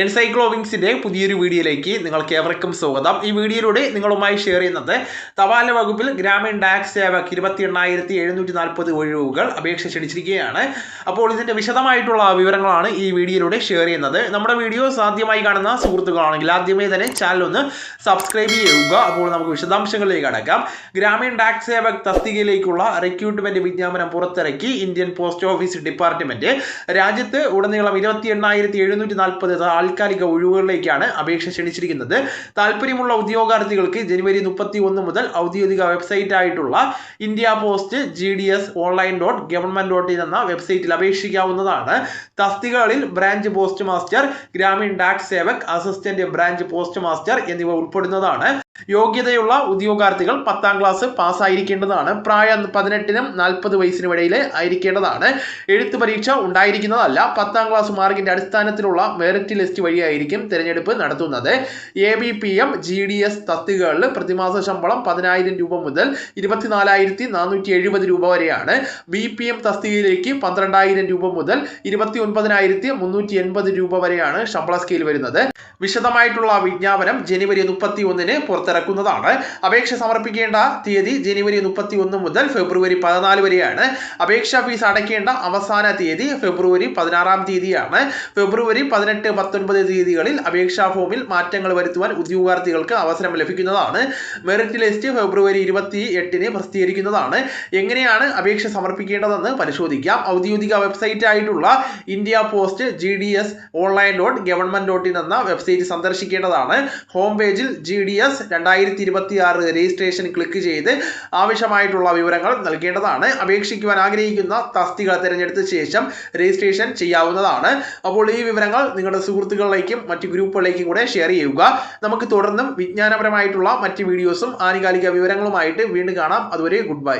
എൻസൈക്ലോവിങ്സിന്റെ പുതിയൊരു വീഡിയോയിലേക്ക് നിങ്ങൾക്ക് ഏവർക്കും സ്വാഗതം. ഈ വീഡിയോയിലൂടെ നിങ്ങളുമായി ഷെയർ ചെയ്യുന്നത് തപാല വകുപ്പിൽ ഗ്രാമീൺ ടാക്സ് സേവക് ഇരുപത്തി എണ്ണായിരത്തി എഴുന്നൂറ്റി നാൽപ്പത് ഒഴിവുകൾ അപേക്ഷ ക്ഷണിച്ചിരിക്കുകയാണ്. അപ്പോൾ ഇതിന്റെ വിശദമായിട്ടുള്ള വിവരങ്ങളാണ് ഈ വീഡിയോയിലൂടെ ഷെയർ ചെയ്യുന്നത്. നമ്മുടെ വീഡിയോ സാധ്യമായി കാണുന്ന സുഹൃത്തുക്കളാണെങ്കിൽ ആദ്യമേ തന്നെ ചാനൽ ഒന്ന് സബ്സ്ക്രൈബ് ചെയ്യുക. അപ്പോൾ നമുക്ക് വിശദാംശങ്ങളിലേക്ക് കടക്കാം. ഗ്രാമീൺ ടാക്സ് സേവക് തസ്തികയിലേക്കുള്ള റിക്രൂട്ട്മെന്റ് വിജ്ഞാപനം പുറത്തിറക്കി. ഇന്ത്യൻ പോസ്റ്റ് ഓഫീസ് ഡിപ്പാർട്ട്മെന്റ് രാജ്യത്ത് ഉടനീളം ഇരുപത്തി എണ്ണായിരത്തി എഴുന്നൂറ്റി നാൽപ്പത് താൽക്കാലിക ഒഴിവുകളിലേക്കാണ് അപേക്ഷ ക്ഷണിച്ചിരിക്കുന്നത്. താല്പര്യമുള്ള ഉദ്യോഗാർത്ഥികൾക്ക് ജനുവരി മുപ്പത്തി ഒന്ന് മുതൽ ഔദ്യോഗിക വെബ്സൈറ്റ് ആയിട്ടുള്ള India post G D S online dot government dot in എന്ന വെബ്സൈറ്റിൽ അപേക്ഷിക്കാവുന്നതാണ്. തസ്തികകളിൽ branch postmaster Gramin Dak Sevak assistant branch postmaster എന്നിവ ഉൾപ്പെടുന്നതാണ്. യോഗ്യതയുള്ള ഉദ്യോഗാർത്ഥികൾ പത്താം ക്ലാസ് പാസ്സായിരിക്കേണ്ടതാണ്. പ്രായം പതിനെട്ടിനും നാൽപ്പത് വയസ്സിനും ഇടയിൽ ആയിരിക്കേണ്ടതാണ്. എഴുത്ത് പരീക്ഷ ഉണ്ടായിരിക്കുന്നതല്ല പത്താം ക്ലാസ് മാർക്കിന്റെ അടിസ്ഥാനത്തിലുള്ള മെറിറ്റ് ലിസ്റ്റ് വഴിയായിരിക്കും തിരഞ്ഞെടുപ്പ് നടത്തുന്നത്. A B P M G D S തസ്തികകളിൽ പ്രതിമാസ ശമ്പളം പതിനായിരം രൂപ മുതൽ ഇരുപത്തിനാലായിരത്തി നാനൂറ്റി എഴുപത് രൂപ വരെയാണ്. ബി പി എം തസ്തികയിലേക്ക് പന്ത്രണ്ടായിരം രൂപ മുതൽ ഇരുപത്തി ഒൻപതിനായിരത്തി മുന്നൂറ്റി എൺപത് രൂപ വരെയാണ് ശമ്പള സ്കെയിൽ വരുന്നത് വിശദമായിട്ടുള്ള വിജ്ഞാപനം ജനുവരി മുപ്പത്തി ഒന്നിന് പുറത്തിറക്കുന്നതാണ് അപേക്ഷ സമർപ്പിക്കേണ്ട തീയതി ജനുവരി മുപ്പത്തി ഒന്ന് മുതൽ ഫെബ്രുവരി പതിനാല് വരെയാണ്. അപേക്ഷാ ഫീസ് അടയ്ക്കേണ്ട അവസാന തീയതി ഫെബ്രുവരി പതിനാറാം തീയതിയാണ്. ഫെബ്രുവരി പതിനെട്ട് പത്തൊൻപത് തീയതികളിൽ അപേക്ഷാ ഫോമിൽ മാറ്റങ്ങൾ വരുത്തുവാൻ ഉദ്യോഗാർത്ഥികൾക്ക് അവസരം ലഭിക്കുന്നതാണ്. മെറിറ്റ് ലിസ്റ്റ് ഫെബ്രുവരി ഇരുപത്തി എട്ടിന് പ്രസിദ്ധീകരിക്കുന്നതാണ്. എങ്ങനെയാണ് അപേക്ഷ സമർപ്പിക്കേണ്ടതെന്ന് പരിശോധിക്കാം. ഔദ്യോഗിക വെബ്സൈറ്റ് ആയിട്ടുള്ള India post G D S online dot government dot in എന്ന വെബ്സൈറ്റ് സന്ദർശിക്കേണ്ടതാണ്. ഹോം പേജിൽ ജി ഡി എസ് രണ്ടായിരത്തി ഇരുപത്തി ആറ് രജിസ്ട്രേഷൻ ക്ലിക്ക് ചെയ്ത് ആവശ്യമായിട്ടുള്ള വിവരങ്ങൾ നൽകേണ്ടതാണ്. അപേക്ഷിക്കുവാൻ ആഗ്രഹിക്കുന്ന തസ്തിക തിരഞ്ഞെടുത്ത ശേഷം രജിസ്ട്രേഷൻ ചെയ്യാവുന്നതാണ്. അപ്പോൾ ഈ വിവരങ്ങൾ നിങ്ങളുടെ സുഹൃത്തുക്കളിലേക്കും മറ്റ് ഗ്രൂപ്പുകളിലേക്കും കൂടെ ഷെയർ ചെയ്യുക. നമുക്ക് തുടർന്നും വിജ്ഞാനപരമായിട്ടുള്ള മറ്റ് വീഡിയോസും ആനുകാലിക വിവരങ്ങളുമായിട്ട് വീണ്ടും കാണാം. അതുവരെ ഗുഡ് ബൈ.